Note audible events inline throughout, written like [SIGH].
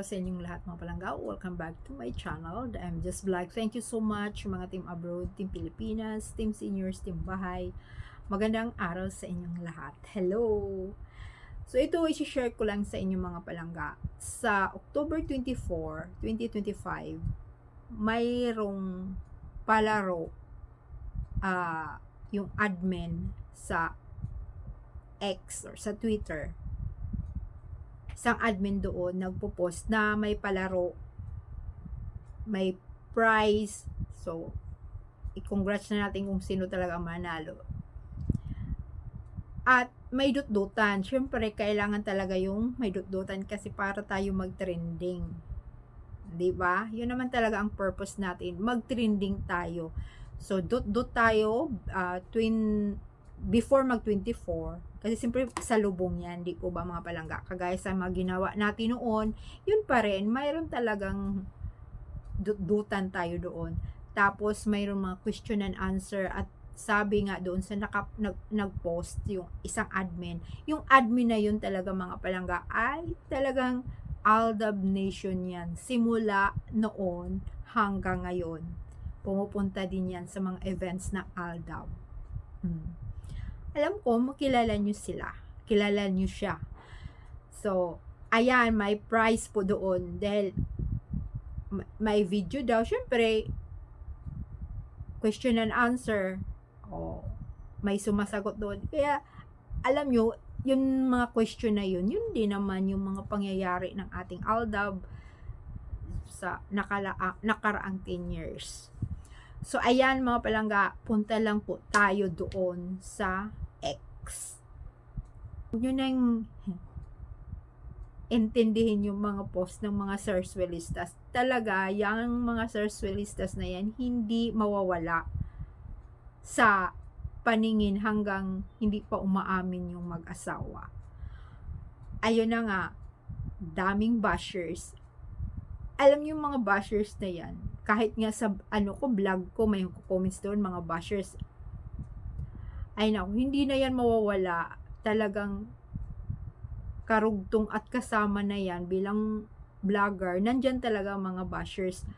araw sa inyong lahat mga palangga. Welcome back to my channel, The I'm Just Vlog. Thank you so much mga team abroad, team Pilipinas, team seniors, team bahay. Magandang araw sa inyong lahat. Hello! So ito i-share ko lang sa inyong mga palangga. Sa October 24, 2025, mayroong palaro ah yung admin sa X or sa Twitter isang admin doon nagpo-post na may palaro may prize. So i-congrats na natin kung sino talaga manalo. At may dutdutan. Syempre kailangan talaga yung may dutdutan kasi para tayo mag-trending. 'di ba? Yun naman talaga ang purpose natin. Mag-trending tayo. So dut-dut tayo uh, twin before mag 24 kasi siyempre sa lubong yan, di po ba mga palangga? Kagaya sa mga ginawa natin noon, yun pa rin, mayroon talagang dutan tayo doon. Tapos mayroon mga question and answer at sabi nga doon sa naka, nag, nag-post yung isang admin, yung admin na yun talaga mga palangga ay talagang Aldab Nation yan. Simula noon hanggang ngayon. Pumupunta din yan sa mga events na Aldab. Hmm alam ko, makilala nyo sila. Kilala nyo siya. So, ayan, may prize po doon. Dahil, may video daw. Siyempre, question and answer. Oh, may sumasagot doon. Kaya, alam nyo, yung mga question na yun, yun din naman yung mga pangyayari ng ating Aldab sa nakala, nakaraang 10 years. So, ayan mga palangga, punta lang po tayo doon sa X. Huwag nyo nang [LAUGHS] intindihin yung mga post ng mga sarswellistas. Talaga, yung mga sarswellistas na yan, hindi mawawala sa paningin hanggang hindi pa umaamin yung mag-asawa. Ayun na nga, daming bashers. Alam niyo yung mga bashers na yan, kahit nga sa ano ko vlog ko may comments doon mga bashers. Ay naku, hindi na yan mawawala. Talagang karugtong at kasama na yan bilang vlogger. Nandyan talaga mga bashers.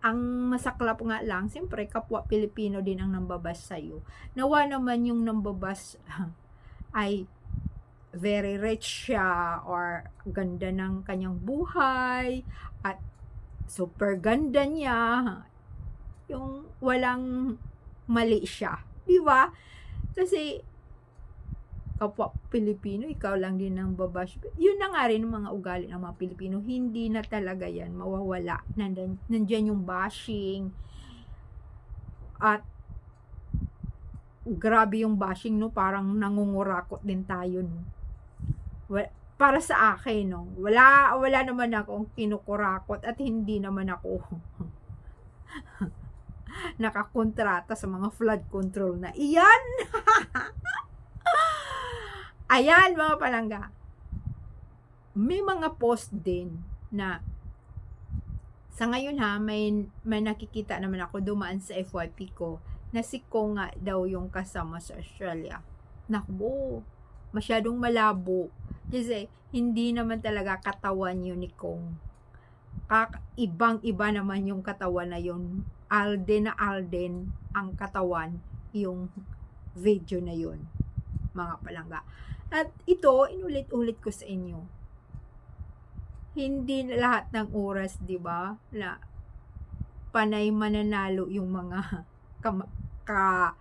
Ang masaklap nga lang, siyempre kapwa Pilipino din ang nambabas sa'yo. Nawa naman yung nambabas [LAUGHS] ay very rich siya or ganda ng kanyang buhay at super ganda niya. Yung walang mali siya. Di ba? Kasi kapwa Pilipino, ikaw lang din ang babash. Yun na nga rin mga ugali ng mga Pilipino. Hindi na talaga yan mawawala. Nandyan, nandyan yung bashing. At grabe yung bashing, no? Parang nangungurakot din tayo, no? Para sa akin, no? Wala, wala naman akong kinukurakot at hindi naman ako [LAUGHS] nakakontrata sa mga flood control na iyan. [LAUGHS] Ayan, mga palangga. May mga post din na sa ngayon ha, may, may nakikita naman ako dumaan sa FYP ko na si Kong nga daw yung kasama sa Australia. Nakbo, masyadong malabo kasi hindi naman talaga katawan yun ni Kong. Kak ibang iba naman yung katawan na yun. Alden na Alden ang katawan yung video na yun. Mga palangga. At ito, inulit-ulit ko sa inyo. Hindi lahat ng oras, di ba, na panay mananalo yung mga [LAUGHS] ka, ka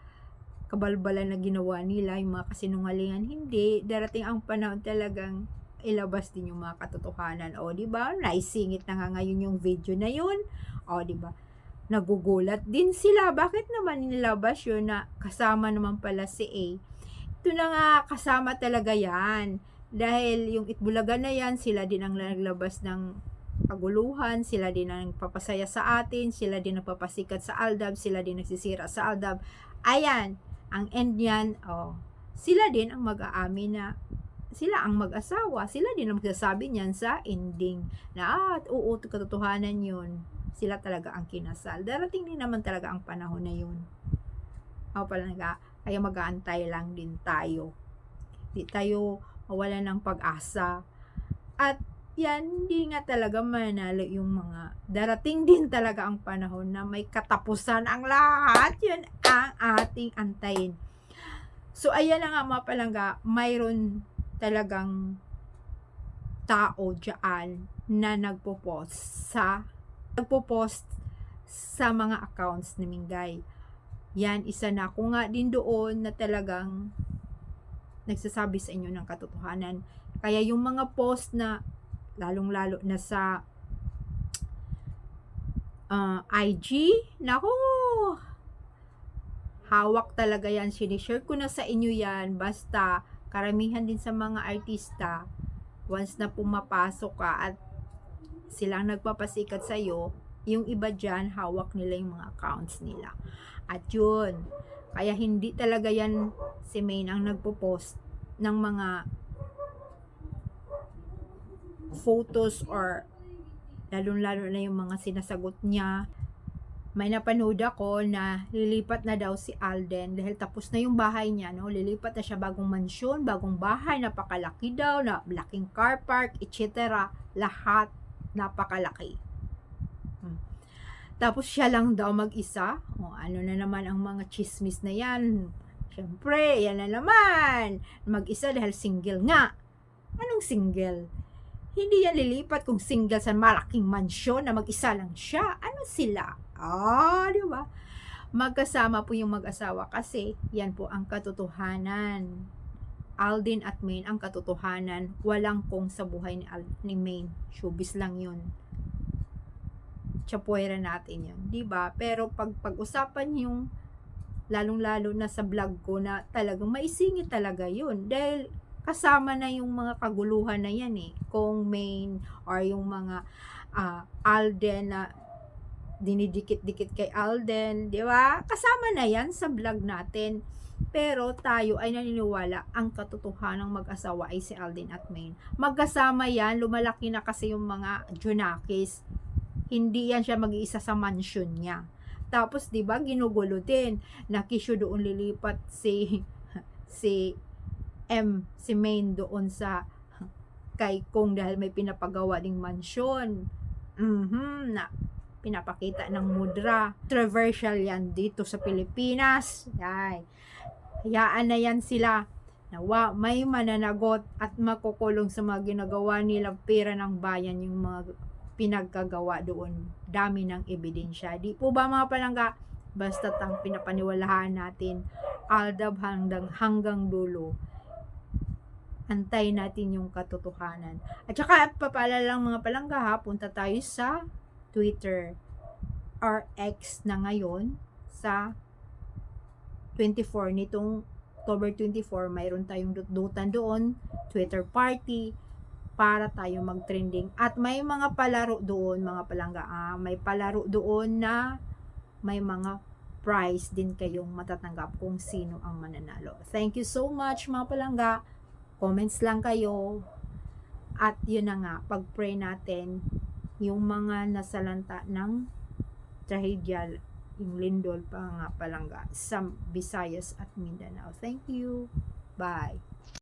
kabalbalan na ginawa nila, yung mga kasinungalingan, hindi. Darating ang panahon talagang ilabas din yung mga katotohanan. O, di ba? Naisingit na nga ngayon yung video na yun. O, di ba? Nagugulat din sila. Bakit naman nilabas yun na kasama naman pala si A? Ito na nga, kasama talaga yan. Dahil yung Itbulaga na yan, sila din ang naglabas ng kaguluhan, sila din ang papasaya sa atin, sila din ang papasikat sa Aldab, sila din nagsisira sa Aldab. Ayan, ang end niyan, oh, sila din ang mag-aamin na sila ang mag-asawa, sila din ang magsasabi niyan sa ending na ah, oo, katotohanan yun. Sila talaga ang kinasal. Darating din naman talaga ang panahon na yun. O pala nga, kaya mag-aantay lang din tayo. Di tayo mawala ng pag-asa. At yan, hindi nga talaga mananalo yung mga darating [LAUGHS] din talaga ang panahon na may katapusan ang lahat. Yun ang ating antayin. So, ayan na nga mga palangga, mayroon talagang tao dyan na nagpo-post sa nagpo-post sa mga accounts ni Mingay. Yan, isa na. Kung nga din doon na talagang nagsasabi sa inyo ng katotohanan. Kaya yung mga post na lalong-lalo na sa ah, IG, nako, hawak talaga yan. Sinishare ko na sa inyo yan. Basta, karamihan din sa mga artista, once na pumapasok ka at silang nagpapasikat sa'yo, yung iba dyan, hawak nila yung mga accounts nila. At yun, kaya hindi talaga yan si Main ang nagpo-post ng mga photos or lalong-lalo na yung mga sinasagot niya. May napanood ako na lilipat na daw si Alden dahil tapos na yung bahay niya, no? Lilipat na siya bagong mansyon, bagong bahay, napakalaki daw, na laking car park, etc. Lahat napakalaki. Hmm. Tapos siya lang daw mag-isa. O, ano na naman ang mga chismis na yan. Siyempre, yan na naman. Mag-isa dahil single nga. Anong single? Hindi yan lilipat kung single sa malaking mansyon na mag-isa lang siya. Ano sila? Ah, di ba? Magkasama po yung mag-asawa kasi yan po ang katotohanan. Aldin at Maine ang katotohanan. Walang kung sa buhay ni, Al- ni Maine. Showbiz lang yun. Chapuera natin yun. ba? Pero pag pag-usapan yung lalong-lalo na sa vlog ko na talagang maisingit talaga yun. Dahil kasama na yung mga kaguluhan na yan eh. Kung main or yung mga ah, Alden na dinidikit-dikit kay Alden, di ba? Kasama na yan sa vlog natin. Pero tayo ay naniniwala ang katotohanan ng mag-asawa ay si Alden at Maine. Magkasama yan, lumalaki na kasi yung mga Junakis. Hindi yan siya mag-iisa sa mansion niya. Tapos 'di ba ginugulo din na kisyo doon lilipat si [LAUGHS] si M si Maine doon sa kay Kong dahil may pinapagawa ding mansyon. Mhm, na pinapakita ng mudra. Controversial yan dito sa Pilipinas. Ay, hayaan na yan sila. Nawa, may mananagot at makukulong sa mga ginagawa nilang pera ng bayan yung mga pinagkagawa doon. Dami ng ebidensya. Di po ba mga palangga? Basta tang pinapaniwalahan natin aldab hanggang hanggang dulo antay natin yung katotohanan. At saka, papala lang mga palangga ha, punta tayo sa Twitter or X na ngayon sa 24 nitong October 24, mayroon tayong dutan doon, Twitter party, para tayo mag-trending. At may mga palaro doon, mga palangga, ah, may palaro doon na may mga prize din kayong matatanggap kung sino ang mananalo. Thank you so much mga palangga. Comments lang kayo. At yun na nga, pag-pray natin yung mga nasalanta ng trahedya, yung lindol pa nga palangga sa Visayas at Mindanao. Thank you. Bye.